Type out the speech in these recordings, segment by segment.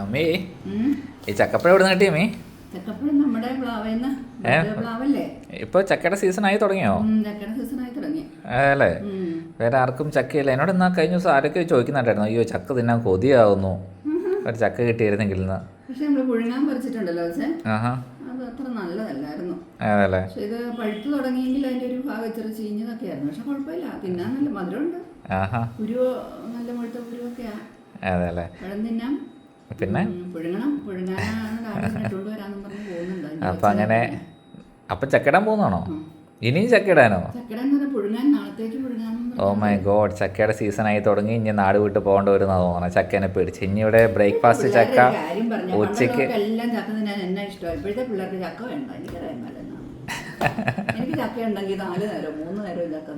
അമ്മേ. ഈ ചക്കപ്പഴം എവിടെ നിന്ന് കിട്ടിയ ചക്കപ്പഴം നമ്മുടെ പ്ലാവേന്ന് ഏ? പ്ലാവല്ലേ? ഇപ്പൊ ചക്കയുടെ സീസൺ ആയി തുടങ്ങിയോ? അല്ലേ. വേറെ ആർക്കും ചക്കയില്ല. എന്നോട് എന്നാ കഴിഞ്ഞ ദിവസം ആരൊക്കെ ചോദിക്കുന്നുണ്ടായിരുന്നു. അയ്യോ ചക്ക തിന്നാൻ കൊതിയാവുന്നു. ഒരു ചക്ക കിട്ടിയിരുന്നെങ്കിൽ പക്ഷെ നമ്മൾ പുഴുങ്ങാൻ പറിച്ചിട്ടുണ്ടല്ലോ പക്ഷേ. ആഹാ. അത് അത്ര നല്ലതല്ലായിരുന്നു. അതല്ലേ പക്ഷെ ഇത് പഴുത്തു തുടങ്ങിയെങ്കിൽ അതിന്റെ ഒരു ഭാഗം ഇച്ചിരി ചീഞ്ഞതൊക്കെ ആയിരുന്നു. പക്ഷെ കുഴപ്പമില്ല. തിന്നാൻ നല്ല മധുരമുണ്ട്. കുരുവോ നല്ല മുഴുത്ത കുരുവൊക്കെയാ അതെല്ലേ പഴം തിന്നാം. പിന്നെ? അപ്പൊ അങ്ങനെ. അപ്പൊ ചക്കിടാൻ പോകുന്നാണോ ഇനിയും ചക്കിടാനോ ഓ മൈ ഗോഡ് ചക്കയുടെ സീസൺ ആയി തുടങ്ങി. ഇനി നാട് വിട്ട് പോകേണ്ട വരുന്ന തോന്നണം. ചക്കേനെ പേടിച്ച്. ഇനി ഇവിടെ ബ്രേക്ക്ഫാസ്റ്റ് ചക്ക ഉച്ചയ്ക്ക് ഉച്ചയ്ക്ക്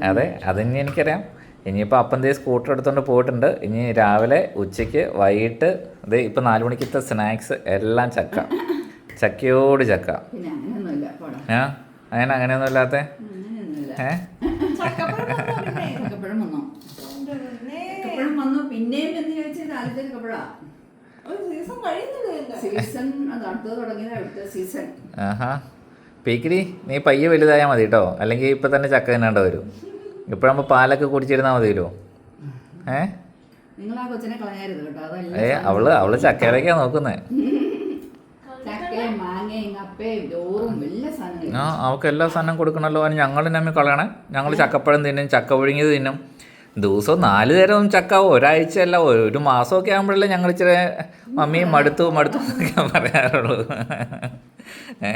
അതെ അതിന് എനിക്കറിയാം. ഇനിയിപ്പോൾ അപ്പം ദേ സ്കൂട്ടർ എടുത്തുകൊണ്ട് പോയിട്ടുണ്ട്. ഇനി രാവിലെ ഉച്ചയ്ക്ക് വൈകിട്ട് ദേ ഇപ്പം നാല് മണിക്കത്തെ സ്നാക്സ് എല്ലാം ചക്ക. ചക്കയോട് ചക്ക. ഏ അങ്ങനെ അങ്ങനെയൊന്നും ഇല്ലാത്ത ഏ? അത് പീക്കിരി നീ പയ്യെ വലുതായാൽ മതി കേട്ടോ അല്ലെങ്കിൽ ഇപ്പം തന്നെ ചക്ക തിന്നേണ്ട വരും. ഇപ്പോഴാകുമ്പോൾ പാലൊക്കെ കുടിച്ചിരുന്നാൽ മതിയല്ലോ. ഏ? ഏ അവൾ അവൾ ചക്കയിലേക്കാ നോക്കുന്നേ. ആ അവൾക്ക് എല്ലാ സാധനം കൊടുക്കണല്ലോ. അതിന് ഞങ്ങൾ നമ്മി കളയണേ. ഞങ്ങൾ ചക്കപ്പഴം തിന്നും ചക്ക പുഴുങ്ങിയത് തിന്നും. ദിവസവും നാല് നേരം ചക്ക ഒരാഴ്ച അല്ല ഒരു മാസമൊക്കെ ആകുമ്പോഴല്ലേ ഞങ്ങൾ ഇച്ചിരി മമ്മിയും മടുത്തു മടുത്തു എന്നൊക്കെ പറയാറുള്ളൂ ഏ?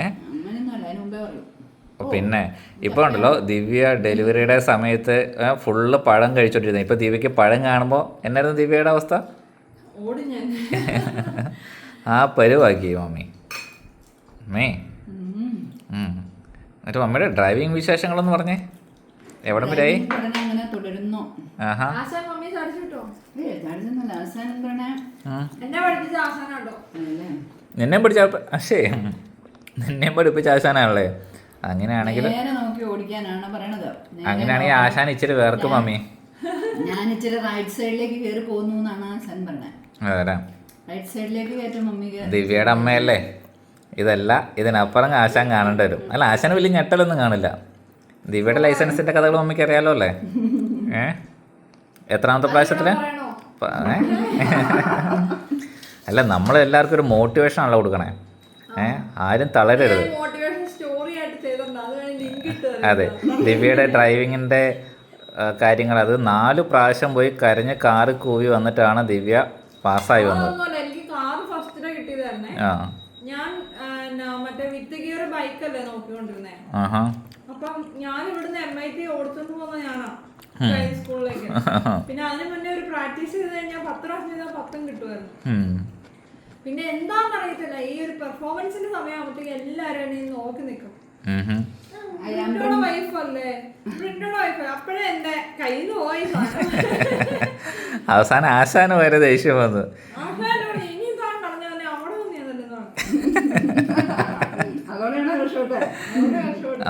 പിന്നെ ഇപ്പോൾ ഉണ്ടല്ലോ ദിവ്യ ഡെലിവറിയുടെ സമയത്ത് ഫുള്ള് പഴം കഴിച്ചോണ്ടിരുന്നത് ഇപ്പൊ ദിവ്യക്ക് പഴം കാണുമ്പോൾ എന്നായിരുന്നു ദിവ്യയുടെ അവസ്ഥ? ഓടി ഞാൻ. ആ പരുവാക്കി മമ്മി. മേ. എന്നിട്ട് മമ്മിയുടെ ഡ്രൈവിംഗ് വിശേഷങ്ങളെന്ന് പറഞ്ഞേ. എവിടെ വരെയായി ആഹാ. നിന്നെ പഠിച്ച അശേ നിന്നെ പഠിപ്പിച്ച ആശാനാണല്ലേ? അങ്ങനെയാണെങ്കിൽ നേരെ നോക്കി ഓടിക്കാനാണ് പറയണത്. അങ്ങനെയാണെങ്കിൽ ആശാൻ ഇച്ചിരി വേർക്കും മമ്മി. ഞാൻ ഇച്ചിരി റൈറ്റ് സൈഡിലേക്ക് കയറി പോകുന്നു എന്നാണ് ആശാൻ പറഞ്ഞത്. അതെ റൈറ്റ് സൈഡിലേക്ക് കയറ്റും മമ്മി ദിവ്യയുടെ അമ്മയല്ലേ? ഇതല്ല ഇതിനപ്പുറം ആശാൻ കാണേണ്ടി വരും. അല്ല ആശാൻ വലിയ ഞെട്ടലൊന്നും കാണില്ല. ദിവ്യയുടെ ലൈസൻസിന്റെ കഥകൾ മമ്മിക്ക് അറിയാലോ അല്ലേ? ഏ? എത്രാമത്തെ പ്രാവശ്യത്തിൽ? അല്ല നമ്മൾ എല്ലാവർക്കും ഒരു മോട്ടിവേഷൻ ആണല്ലോ കൊടുക്കണേ. ഏ? ആരും തളരരുത് മോട്ടിവേഷൻ സ്റ്റോറി ആയിട്ട് ചെയ്തിട്ടുണ്ട് അത് വേണമെങ്കിൽ ലിങ്ക് ഇട്ട് തരാം. അതെ ദിവ്യയുടെ ഡ്രൈവിങ്ങിന്റെ കാര്യങ്ങൾ അത് നാല് പ്രാവശ്യം പോയി കരഞ്ഞ് കാറ് കൂവി വന്നിട്ടാണ് ദിവ്യ പാസ്സായി വന്നത്. എനിക്ക് കാറ് ഫസ്റ്റിലെ കിട്ടിയതായിരുന്നേ. ആ. ഞാൻ ആ, ന- മറ്റേ വിത്ത് ഗിയർ ബൈക്കല്ലേ നോക്കിക്കൊണ്ടിരുന്നേ. ആഹാ. അപ്പം ഞാൻ ഇവിടുന്ന് എം ഐ ടി ഓടിച്ചോണ്ട് പോകുന്ന ഞാനാ സ്കൂളിലേക്ക്. പിന്നെ അതിന് മുന്നേ ഒരു പ്രാക്ടീസ് ചെയ്ത് കഴിഞ്ഞാൽ പത്ത് പ്രാവശ്യം ചെയ്താൽ പത്തും കിട്ടുമായിരുന്നു. പിന്നെ ഈ ഒരു പെർഫോമൻസിന്റെ സമയമാകുമ്പോഴത്തേക്ക് എല്ലാവരും നോക്കി നിൽക്കും. അവസാനം ആശാന് വരെ ദേഷ്യം വന്നു.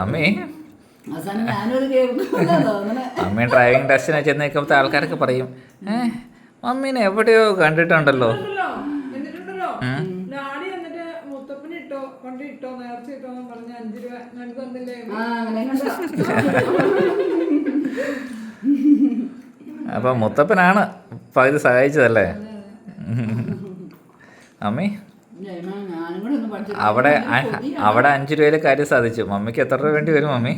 അമ്മേ. അമ്മ ഡ്രൈവിംഗ് ടെസ്റ്റിനെ ചെന്ന് നിൽക്കുമ്പോൾ ആൾക്കാരൊക്കെ പറയും ഏഹ് മമ്മീനെ എവിടെയോ കണ്ടിട്ടുണ്ടല്ലോ. കൊണ്ട് ഇട്ടോ നേർച്ച ഇട്ടോ പറഞ്ഞ അഞ്ചു രൂപ ഞാൻ തന്നില്ലേ? ആ അങ്ങനെ കണ്ടോ അപ്പം മുത്തപ്പനാണ് പകുതി സഹായിച്ചതല്ലേ? അമ്മേ ജയമ, ഞാനും കൂടെ ഒന്ന് പഠിച്ചു അവിടെ അവിടെ അഞ്ചു രൂപയിലെ കാര്യം സാധിച്ചു. മമ്മിക്ക് എത്ര രൂപ വേണ്ടി വരും മമ്മി?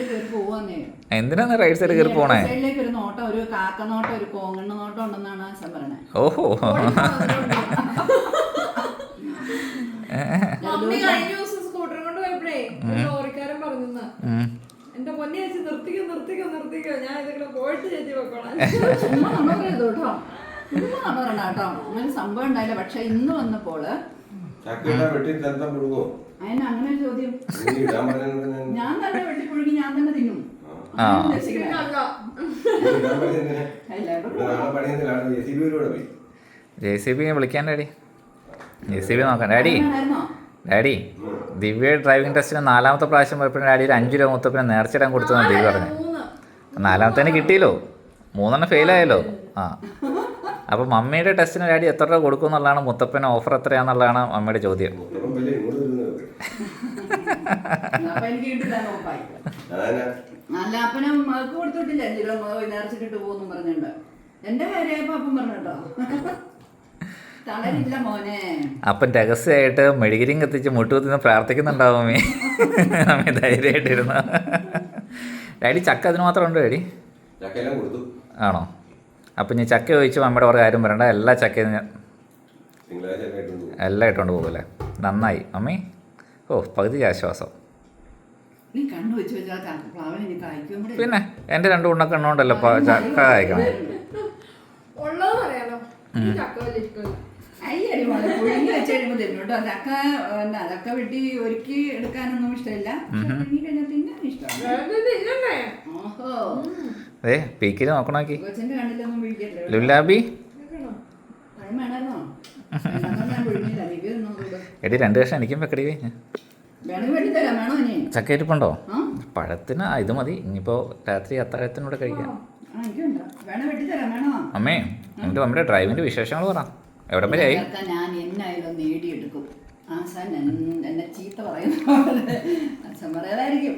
കയറി പോവാന്നേ. എന്തിനാണ് റൈറ്റ് സൈഡ് കയറി പോണേ? സൈഡിലേക്ക് ഒരു നോട്ടം ഒരു കാക്ക നോട്ടം ഒരു കോങ്ങണ്ണ നോട്ടം ഉണ്ടെന്നാണ് ആശാൻ പറയണേ. ഓഹോ. മമ്മി കഴിഞ്ഞ ദിവസം സ്കൂട്ടർ കൊണ്ട് പോയപ്പോഴേ ഒരു ലോറിക്കാരൻ പറഞ്ഞു ഉം. എന്റെ പൊന്നി ചേച്ചി നിർത്തിക്കോ നിർത്തിക്കോ നിർത്തിക്കോ. ഞാൻ ഇതിങ്ങനെ പോയിട്ട് ചേച്ചി വെക്കോളാം ചുമ്മാ നമ്മൾ പറയരുത് കേട്ടോ. ചുമ്മാ നമ്മൾ പറയണ്ട കേട്ടോ. അങ്ങനെ സംഭവം ഉണ്ടായില്ല. പക്ഷെ ഇന്ന് വന്നപ്പോൾ ചക്കയുടെ വെട്ടി തരത്തം കൊടുക്കോ അതിന് അങ്ങനെ ചോദ്യം. ഇടാൻ ഞാൻ തന്നെ ഞാൻ തന്നെ തിന്നും. ആ. ഇടാൻ സി ബി പോയി. ജെ സി ബി വിളിക്കാൻ ഡാഡി ജെ സി ബി നോക്കാം ഡാഡി ആയിരുന്നോ? ഡാഡി ദിവ്യ ഡ്രൈവിംഗ് ടെസ്റ്റിന് നാലാമത്തെ പ്രാവശ്യം പോയപ്പോഴും ഡാഡി ഒരു അഞ്ച് രൂപ മുത്തപ്പിന് നേർച്ചിടാൻ കൊടുത്തു ദിവ്യ പറഞ്ഞു നാലാമത്തേനെ നാലാമത്തേന് കിട്ടിയല്ലോ. മൂന്നെണ്ണം ഫെയിലായല്ലോ ആ. അപ്പോൾ മമ്മിയുടെ ടെസ്റ്റിന് ഡാഡി എത്ര രൂപ കൊടുക്കും എന്നുള്ളതാണ് മുത്തപ്പന് ഓഫർ എത്രയാണെന്നുള്ളതാണ് മമ്മിയുടെ ചോദ്യം. അപ്പൊ എനിക്ക് കിട്ടില്ല നോക്കായി അതാ നല്ല അപ്പനും മകൾക്ക് കൊടുത്തിട്ടില്ല. അഞ്ചിലോ നേർച്ചിട്ടിട്ട് പോകുന്നു പറഞ്ഞിട്ടുണ്ട്. എന്റെ കാര്യമായപ്പോ അപ്പം പറഞ്ഞോ തളരില്ല മോനെ. അപ്പം രഹസ്യമായിട്ട് മെഴുകിരിയും കത്തിച്ച് മുട്ടുകുത്തിന്ന് പ്രാർത്ഥിക്കുന്നുണ്ടാവും മമ്മി. മമ്മി ധൈര്യമായിട്ടിരുന്നു. ഡാഡി ചക്ക അതിന് മാത്രം ഉണ്ട് ഡാഡി? ആണോ? അപ്പം ഞാൻ ചക്ക ചോദിച്ചു മമ്മിയുടെ കുറേ കാര്യം പറയണ്ട. എല്ലാ ചക്കയും ഞാൻ എല്ലാം ഇട്ടുകൊണ്ട് പോകുമല്ലേ നന്നായി. അമ്മി ഓ പകുതി ആശ്വാസം. പിന്നെ എന്റെ രണ്ട് ഉണ്ണ ഉണ്ടല്ലോ ഇപ്പോൾ ചക്ക കഴിക്കണം അയ്യടി മോളെ പുഴുങ്ങി വെച്ച് കഴിയുമ്പോൾ തരും കേട്ടോ. അതൊക്കെ ചക്ക വെട്ടി ഒരുക്കി എടുക്കാനൊന്നും ഇഷ്ടമില്ല. പക്ഷെ പുഴുങ്ങി കഴിഞ്ഞാൽ തിന്നാൻ ഇഷ്ടമാണ്. ഓഹോ. ഏ പീക്കിൽ നോക്കണോക്കി. കൊച്ചിന്റെ കണ്ണിലൊന്നും പിടിക്കത്തില്ല ലുലാബി ഇതൊക്കെയാണോ? പഴം വേണമായിരുന്നോ അതൊന്നും ഞാൻ പുഴുങ്ങിയില്ല ദിവ്യ നോക്കുക എടി രണ്ട് വർഷം എനിക്കും വെക്കടി. വേണമെങ്കിൽ വേണോ ഇനി? ചക്ക ഇരിപ്പുണ്ടോ ആ. പഴത്തിന് ആ, ഇത് മതി. ഇനിയിപ്പോൾ രാത്രി അത്താഴത്തിനൂടെ കഴിക്കാം. ആ എനിക്കുണ്ട്. വേണം അമ്മേ എന്റെ നമ്മുടെ ഡ്രൈവിന്റെ വിശേഷങ്ങൾ പറ. എവിടെ വരെ ആയി? ഞാൻ എന്നായാലും നേടിയെടുക്കും. ആശാൻ എൻ- എന്നെ ചീത്ത പറയുന്ന പോലെ. അച്ഛൻ പറയാതായിരിക്കും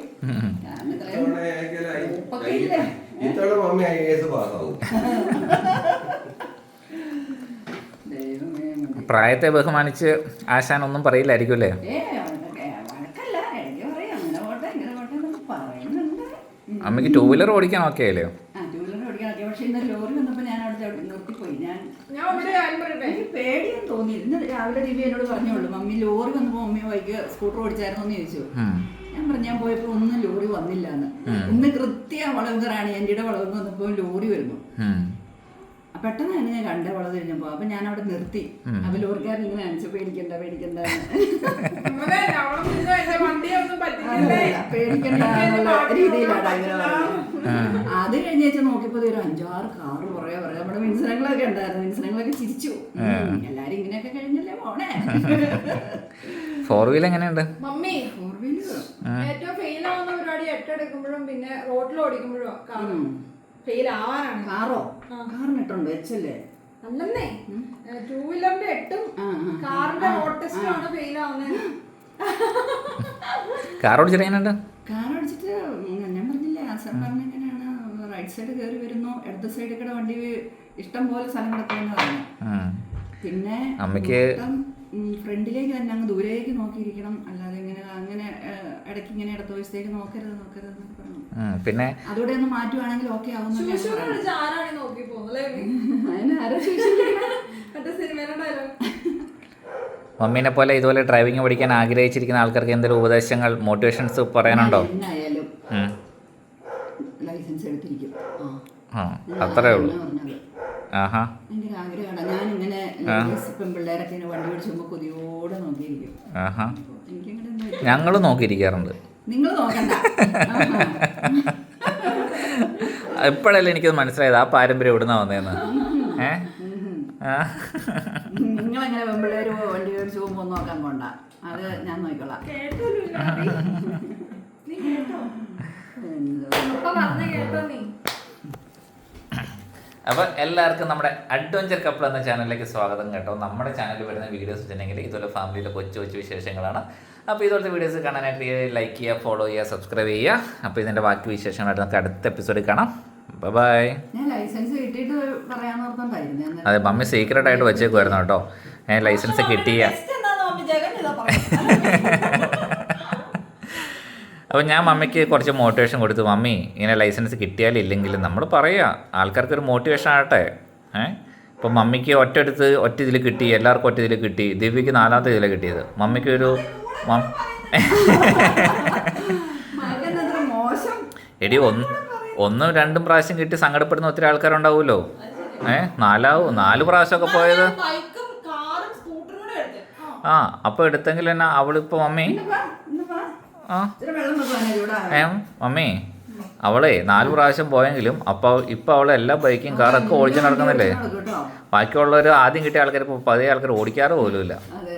കാരണം ഇത്രയും ഉപ്പൊക്കെ ഇല്ലേ? ഇത്തവണ മമ്മി ഐ എസ് പാസ്സാവും. ദൈവമേ മതി. പ്രായത്തെ ബഹുമാനിച്ച് ആശാൻ ഒന്നും പറയില്ലായിരിക്കും അല്ലേ. അമ്മയ്ക്ക് ടൂ വീലർ ഓടിക്കാൻ ഓക്കെ അല്ലേ ആ ടൂ വീലർ ഓടിക്കാൻ പക്ഷെ ഇന്ന് ലോറി വന്നപ്പോൾ ഞാൻ അവിടെ ഞാൻ പേടിയെന്ന് തോന്നി. ഇന്ന് രാവിലെ ദിവ്യ എന്നോട് പറഞ്ഞോളൂ മമ്മി ലോറി വന്ന് മമ്മി വൈകി സ്കൂട്ടർ ഓടിച്ചായിരുന്നു എന്ന് ചോദിച്ചു ഞാൻ പറഞ്ഞു ഞാൻ പോയപ്പോൾ ഒന്നും ലോറി വന്നില്ല എന്ന് ഇന്ന് കൃത്യ വളവുകറാണ് എന്റെ വളവ് വന്നപ്പോ ലോറി വരുന്നു. ഉം. പെട്ടെന്ന് തന്നെ ഞാൻ കണ്ട വളവ് കഴിഞ്ഞപ്പോ അപ്പൊ ഞാൻ അവിടെ നിർത്തി അപ്പൊ ലോറിക്കാരൻ ഇങ്ങനെ അനുസരിച്ച് പേടിക്കണ്ട പേടിക്കണ്ട. പേടിക്കണ്ട എന്നുള്ള രീതിയിലാണ് അത് കഴിഞ്ഞാൽ നോക്കിയപ്പോ നോക്കിയപ്പോൾ ഒരു അഞ്ചാറ് കാറ് കുറെ പറയാം നമ്മുടെ മിൻസനങ്ങളൊക്കെ ഉണ്ടായിരുന്നു. മിൻസനങ്ങളൊക്കെ ചിരിച്ചു. എല്ലാരും ഇങ്ങനെയൊക്കെ കഴിഞ്ഞല്ലേ പോണേ ഫോർ വീൽ എങ്ങനെയുണ്ട്? മമ്മി ഫോർ വീലർ ഏറ്റവും ഫെയിൽ ആവുന്ന പരിപാടി എട്ടെടുക്കുമ്പോഴും പിന്നെ റോഡിൽ ഓടിക്കുമ്പോഴും കാറും ഫെയിൽ ആവാനാണ്. കാറോ? കാറിനിട്ടുണ്ട് വെച്ചല്ലേ? അല്ലെന്നേ. ടൂ വീലറിന്റെ എട്ടും. കാറിന്റെ റോഡ് ടെസ്റ്റും ആണ് ഫെയിൽ ആവുന്നത് കാർ ഓടിച്ചിട്ട് എങ്ങനെയുണ്ട്? ആസാം എങ്ങനെയാണ് റൈറ്റ് സൈഡ് കയറി വരുന്നു ഇടത് സൈഡ് കൂടെ വണ്ടി ഇഷ്ടം പോലെ സ്ഥലം കിടക്കുന്നു പിന്നെ അമ്മയ്ക്ക് ഫ്രണ്ടിലേക്ക് തന്നെ അങ്ങ് ദൂരേക്ക് നോക്കിയിരിക്കണം. അല്ലാതെ ഇങ്ങനെ അങ്ങനെ ഇടയ്ക്ക് ഇങ്ങനെ ഇടത്ത് വശത്തേക്ക് നോക്കരുത് നോക്കരുത് എന്നൊക്കെ പറഞ്ഞു. പിന്നെ അതോടെ ഒന്ന് മാറ്റുവാണെങ്കിൽ ഓക്കെ മമ്മീനെ പോലെ ഇതുപോലെ ഡ്രൈവിംഗ് പഠിക്കാൻ ആഗ്രഹിച്ചിരിക്കുന്ന ആൾക്കാർക്ക് എന്തെങ്കിലും ഉപദേശങ്ങൾ മോട്ടിവേഷൻസ് പറയാനുണ്ടോ? ആ അത്രേ ഉള്ളൂ. ആഹാ. ഭയങ്കര ആഗ്രഹമാണ്. ഞാൻ ഇങ്ങനെ പെൺപിള്ളേരൊക്കെ ഇങ്ങനെ വണ്ടി പിടിച്ചുമ്പോൾ കൊതിയോടെ നോക്കിയിരിക്കും. ആഹാ. ഞങ്ങൾ നോക്കിയിരിക്കാറുണ്ട്. നിങ്ങൾ നോക്കണ്ട. ഇപ്പോഴല്ലേ എനിക്കത് മനസ്സിലായത്. ആ പാരമ്പര്യം ഇവിടുന്ന വന്നേന്ന്? ഏ? ഉം. ആ. നിങ്ങളെങ്ങനെ പെൺപിള്ളേര് വണ്ടി പോകുമ്പോൾ നോക്കാൻ പോണ്ട. അത് ഞാൻ നോക്കിക്കോളാം. അപ്പോൾ എല്ലാവർക്കും നമ്മുടെ അഡ്വഞ്ചർ കപ്പിൾ എന്ന ചാനലിലേക്ക് സ്വാഗതം കേട്ടോ. നമ്മുടെ ചാനലിൽ വരുന്ന വീഡിയോസ് വെച്ചിട്ടുണ്ടെങ്കിൽ ഇതുപോലെ ഫാമിലിയിലെ കൊച്ചു കൊച്ചു വിശേഷങ്ങളാണ്. അപ്പോൾ ഇതുപോലത്തെ വീഡിയോസ് കാണാനായിട്ട് ലൈക്ക് ചെയ്യുക ഫോളോ ചെയ്യുക സബ്സ്ക്രൈബ് ചെയ്യുക. അപ്പോൾ ഇതിന്റെ ബാക്കി വിശേഷങ്ങളായിട്ട് നമുക്ക് അടുത്ത എപ്പിസോഡിൽ കാണാം. ബൈ അതെ മമ്മി സീക്രട്ട് ആയിട്ട് വെച്ചേക്കുമായിരുന്നു കേട്ടോ. ഞാൻ ലൈസൻസ് കിട്ടിയ ടെസ്റ്റ് എന്താന്ന് മമ്മി ജഗൻ ഇതാ പറഞ്ഞത്. അപ്പോൾ ഞാൻ മമ്മിക്ക് കുറച്ച് മോട്ടിവേഷൻ കൊടുത്തു. മമ്മി ഇങ്ങനെ ലൈസൻസ് കിട്ടിയാലും ഇല്ലെങ്കിലും നമ്മൾ പറയുക ആൾക്കാർക്കൊരു മോട്ടിവേഷൻ ആകട്ടെ. ഏ? ഇപ്പോൾ മമ്മിക്ക് ഒറ്റ എടുത്ത് ഒറ്റ ഇതിൽ കിട്ടി. എല്ലാവർക്കും ഒറ്റ ഇതിൽ കിട്ടി. ദിവ്യക്ക് നാലാമത്തെ ഇതിലാണ് കിട്ടിയത്. മമ്മിക്ക് ഒരു എടി ഒന്ന് ഒന്നും രണ്ടും പ്രാവശ്യം കിട്ടി സങ്കടപ്പെടുന്ന ഒത്തിരി ആൾക്കാരുണ്ടാവുമല്ലോ. ഏ? നാലാവും നാല് പ്രാവശ്യമൊക്കെ പോയത്? ആ അപ്പോൾ എടുത്തെങ്കിൽ തന്നെ അവളിപ്പോൾ മമ്മി? മമ്മി അവളെ നാല് പ്രാവശ്യം പോയെങ്കിലും അപ്പൊ ഇപ്പൊ അവളെ എല്ലാ ബൈക്കും കാറൊക്കെ ഓടിച്ചു നടക്കുന്നില്ലേ? ബാക്കിയുള്ളവർ ആദ്യം കിട്ടിയ ആൾക്കാർ പതിയെ ആൾക്കാർ ഓടിക്കാറ് പോലും അതെ.